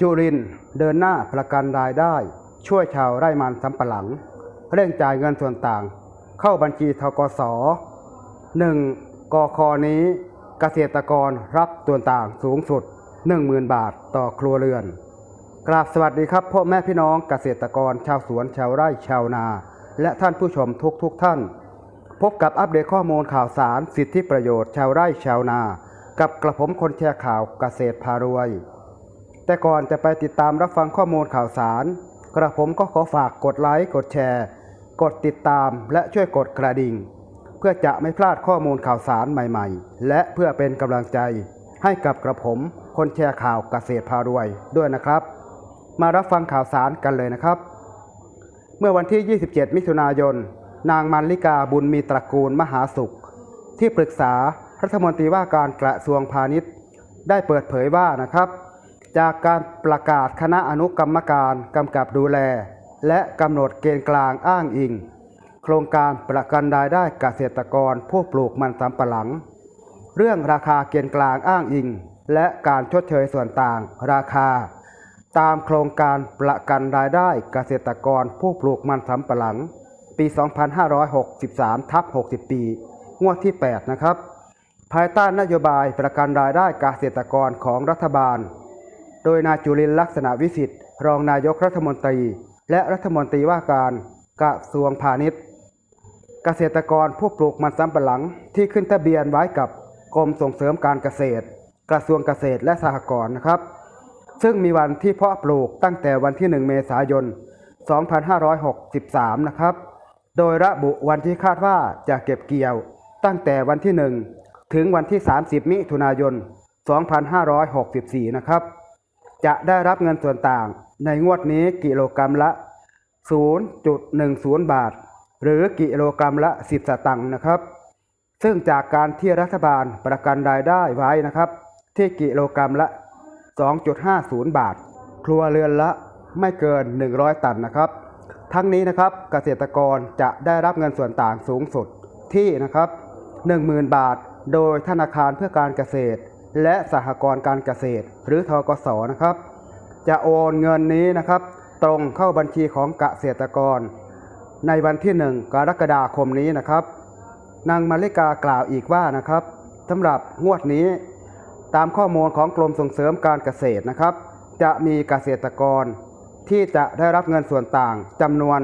จุรินเดินหน้าประกันรายได้ ช่วยชาวไร่มันสำปะหลัง เร่งจ่ายเงินส่วนต่าง เข้าบัญชีทกส 1. กคนี้เกษตรกรรับส่วนต่างสูงสุด 10,000 บาทต่อครัวเรือน กราบสวัสดีครับพ่อแม่พี่น้องเกษตรกรชาวสวนชาวไร่ชาวนา และท่านผู้ชมทุกทุกท่าน พบกับอัปเดตข้อมูลข่าวสารสิทธิประโยชน์ชาวไร่ชาวนา กับกระผมคนแชร์ข่าวเกษตรพารวย แต่ก่อนจะไปติดตามรับฟังข้อมูลข่าวสาร กระผมก็ขอฝากกดไลค์ กดแชร์ กดติดตามและช่วยกดกระดิ่ง เพื่อจะไม่พลาดข้อมูลข่าวสารใหม่ๆ และเพื่อเป็นกำลังใจ ให้กับกระผมคนแชร์ข่าวเกษตรพารวยด้วยนะครับ มารับฟังข่าวสารกันเลยนะครับ เมื่อวันที่ 27 มิถุนายน นางมันลิกาบุญมีตระกูลมหาสุข ที่ปรึกษารัฐมนตรีว่าการกระทรวงพาณิชย์ ได้เปิดเผยว่านะครับ จากการประกาศคณะอนุกรรมการกำกับดูแล และกำหนดเกณฑ์กลางอ้างอิง โครงการประกันรายได้เกษตรกรผู้ปลูกมันสำปะหลัง เรื่องราคาเกณฑ์กลางอ้างอิง และการชดเชยส่วนต่างราคา ตามโครงการประกันรายได้เกษตรกรผู้ปลูกมันสำปะหลัง ปี 2563ทับ60 ปีงวดที่ 8 นะครับ ภายใต้นโยบายประกันรายได้เกษตรกรของรัฐบาล โดยนายจุลินลักษณะวิสิทธิ์รองนายกรัฐมนตรี และรัฐมนตรีว่าการกระทรวงพาณิชย์ เกษตรกรผู้ปลูกมันสำปะหลังที่ขึ้นทะเบียนไว้กับกรมส่งเสริมการเกษตร กระทรวงเกษตรและสหกรณ์นะครับ ซึ่งมีวันที่เพาะปลูกตั้งแต่วันที่ 1 เมษายน 2563 นะครับ โดยระบุวันที่คาดว่าจะเก็บเกี่ยว ตั้งแต่วันที่ 1 ถึงวันที่ 30 มิถุนายน 2564 นะครับ จะได้รับเงินส่วนต่าง ในงวดนี้กิโลกรรัมละ 0.10 บาท หรือกิโลกรรัมละ 10 สตังค์นะครับ ซึ่งจากการที่รัฐบาลประกันรายได้ไว้นะครับ ที่กิโลกรรัมละ 2.50 บาท ครัวเรือนละไม่เกิน 100 ตันนะครับ ทั้งนี้นะครับเกษตรกรจะได้รับเงินส่วนต่างสูงสุดที่นะครับ 10,000 บาท โดยธนาคารเพื่อการเกษตร และสหกรณ์การเกษตร หรือทกสนะครับ จะโอนเงินนี้นะครับ ตรงเข้าบัญชีของเกษตรกร ในวันที่ 1 กรกฎาคมนี้นะครับ นางมาริกากล่าวอีกว่านะครับสำหรับงวดนี้ ตามข้อมูลของกรมส่งเสริมการเกษตรนะครับ จะมีเกษตรกรที่จะได้รับเงินส่วนต่างจำนวน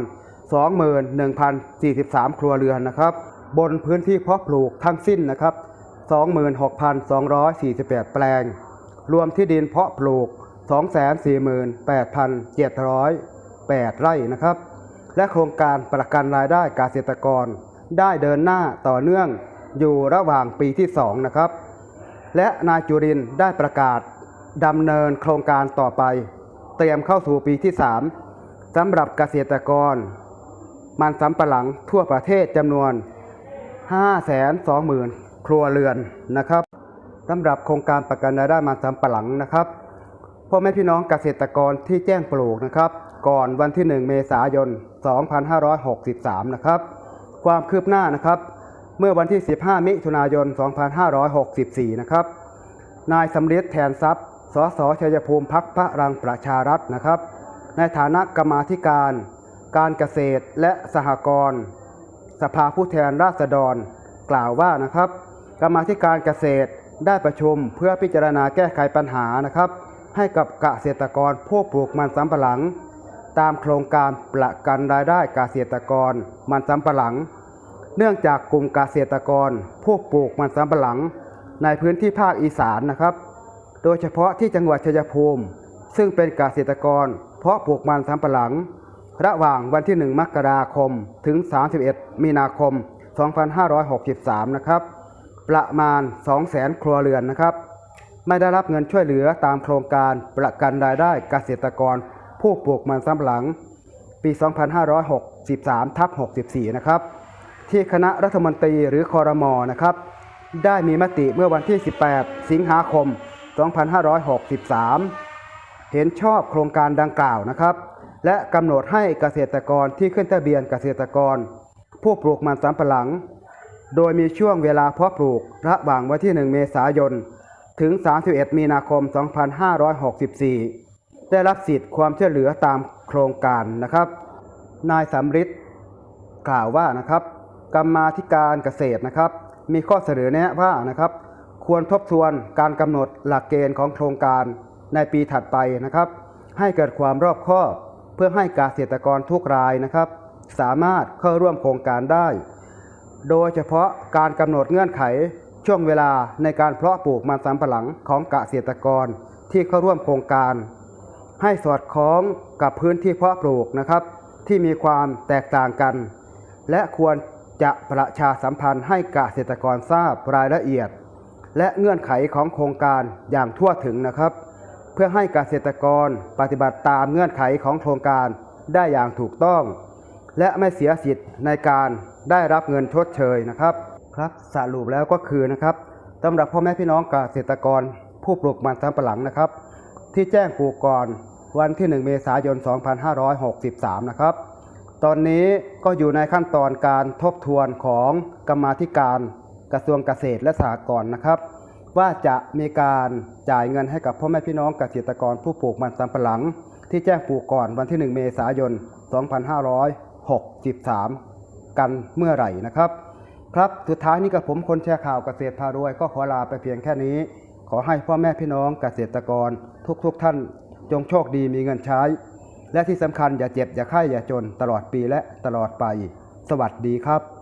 21,043 ครัวเรือนนะครับ บนพื้นที่เพาะปลูกทั้งสิ้นนะครับ 26,248 แปลง รวมที่ดินเพาะปลูก 248,708 ไร่นะครับ และโครงการประกันรายได้เกษตรกร ได้เดินหน้าต่อเนื่องอยู่ระหว่างปีที่ 2 นะครับ และนายจุรินได้ประกาศดำเนินโครงการต่อไป เตรียมเข้าสู่ปีที่ 3สำหรับเกษตรกร มันสำปะหลังทั่วประเทศจำนวน 520,000 ครัวเรือนนะครับสำหรับโครงการประกันรายได้มันสำปะหลังนะครับพ่อแม่พี่น้องเกษตรกรที่แจ้งปลูกนะครับ ก่อนวันที่ 1 เมษายน 2563 นะครับ ความคืบหน้านะครับ เมื่อวันที่ 15 มิถุนายน 2564 นะครับ นายสำริดแทนทรัพย์ สสชัยภูมิพักพระรังประชารัฐนะครับ ในฐานะกรรมาธิการ การเกษตรและสหกรณ์ สภาผู้แทนราษฎร กล่าวว่านะครับ กรรมาธิการเกษตรได้ประชุมเพื่อพิจารณาแก้ไขปัญหานะครับ ให้กับเกษตรกรผู้ปลูกมันสำปะหลัง ตามโครงการประกันรายได้เกษตรกรมันสำปะหลัง เนื่องจากกลุ่มเกษตรกรผู้ปลูกมันสำปะหลัง ในพื้นที่ภาคอีสานนะครับ โดยเฉพาะที่จังหวัดชัยภูมิ ซึ่งเป็นเกษตรกร เพาะปลูกมันสำปะหลัง ระหว่างวันที่ 1 มกราคมถึง 31 มีนาคม 2563 นะครับ ประมาณ 200,000 ครัวเรือนนะครับ ไม่ได้รับเงินช่วยเหลือตามโครงการประกันรายได้เกษตรกร ผู้ปลูกมันสำปะหลัง ปี 2563ทับ64 นะครับ ที่คณะรัฐมนตรีหรือคอรมอนะครับ ได้มีมติเมื่อวันที่ 18 สิงหาคม 2563 เห็นชอบโครงการดังกล่าวนะครับ และกำหนดให้เกษตรกรที่ขึ้นทะเบียนเกษตรกร ผู้ปลูกมันสำปะหลัง โดยมีช่วงเวลาเพาะปลูก ระหว่างวันที่ 1 เมษายน ถึง 31 มีนาคม 2564 ได้รับสิทธิ์ความช่วยเหลือตามโครงการนะครับ นายสำริดกล่าวว่านะครับ กรรมาธิการเกษตรนะครับ มีข้อเสนอแนะว่านะครับ ควรทบทวนการกำหนดหลักเกณฑ์ของโครงการในปีถัดไปนะครับ ให้เกิดความรอบคอบเพื่อให้เกษตรกรทุกรายนะครับ สามารถเข้าร่วมโครงการได้ โดยเฉพาะการกำหนดเงื่อนไขช่วงเวลาในการเพาะปลูกมันสำปะหลังของเกษตรกรที่เข้าร่วมโครงการ ให้สอดคล้องกับพื้นที่เพาะปลูกนะครับ ที่มีความแตกต่างกัน และควรจะประชาสัมพันธ์ให้เกษตรกรทราบรายละเอียด และเงื่อนไขของโครงการอย่างทั่วถึงนะครับ เพื่อให้เกษตรกรปฏิบัติตามเงื่อนไขของโครงการได้อย่างถูกต้อง และไม่เสียสิทธิ์ในการได้รับเงินชดเชยนะครับครับสรุปแล้วก็คือนะครับสำหรับพ่อแม่พี่น้องเกษตรกร ผู้ปลูกมันสำปะหลังนะครับ ที่แจ้งปลูกก่อนวันที่ 1 เมษายน 2563 นะครับ ตอนนี้ก็อยู่ในขั้นตอนการทบทวนของกรรมาธิการกระทรวงเกษตรและสหกรณ์นะครับ ว่าจะมีการจ่ายเงินให้กับพ่อแม่พี่น้องเกษตรกรผู้ปลูกมันสำปะหลัง ที่แจ้งปลูกก่อนวันที่ 1 เมษายน 63 กันเมื่อไหร่นะครับ ครับสุดท้ายนี้กับผมคนแชร์ข่าวเกษตรพารวย ก็ขอลาไปเพียงแค่นี้ ขอให้พ่อแม่พี่น้องเกษตรกร ทุกๆทท่านจงโชคดีมีเงินใช้ และที่สำคัญอย่าเจ็บอย่าไข้อย่าจนตลอดปีและตลอดไป สวัสดีครับ